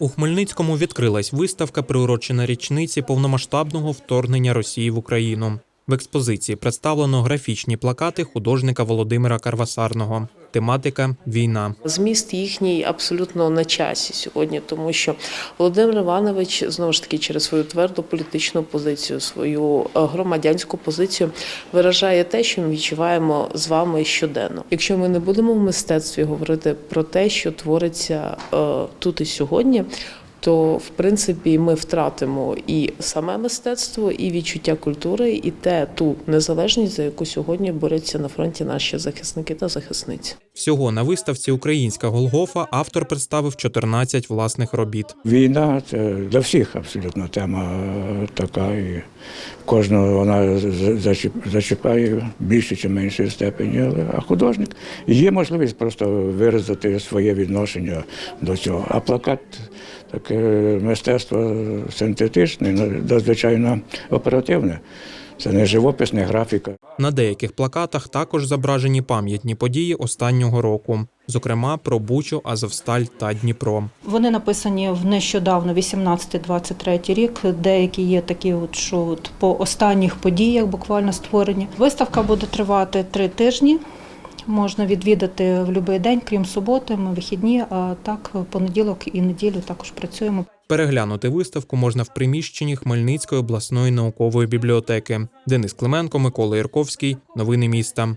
У Хмельницькому відкрилась виставка, приурочена річниці повномасштабного вторгнення Росії в Україну. В експозиції представлено графічні плакати художника Володимира Карвасарного. Тематика війна. Зміст їхній абсолютно на часі сьогодні, тому що Володимир Іванович знову ж таки через свою тверду політичну позицію, свою е, громадянську позицію виражає те, що ми відчуваємо з вами щоденно. Якщо ми не будемо в мистецтві говорити про те, що твориться е, тут і сьогодні. То в принципі ми втратимо і саме мистецтво, і відчуття культури, і те ту незалежність, за яку сьогодні борються на фронті наші захисники та захисниці. Всього на виставці Українська Голгофа автор представив 14 власних робіт. Війна це для всіх абсолютно тема е, така. І кожного вона зачіпає в більшій чи меншій степені. Але а художник є можливість просто виразити своє відношення до цього. А плакат таке мистецтво синтетичне, ну, надзвичайно оперативне. Це не живопис, не графіка. На деяких плакатах також зображені пам'ятні події останнього року, зокрема про Бучу, Азовсталь та Дніпро. Вони написані в нещодавно, 18-23 рік. Деякі є такі, от, що от по останніх подіях буквально створені. Виставка буде тривати три тижні. Можна відвідати в будь-який день, крім суботи, ми вихідні, а так понеділок і неділю також працюємо. Переглянути виставку можна в приміщенні Хмельницької обласної наукової бібліотеки. Денис Клименко, Микола Ірковський. Новини міста.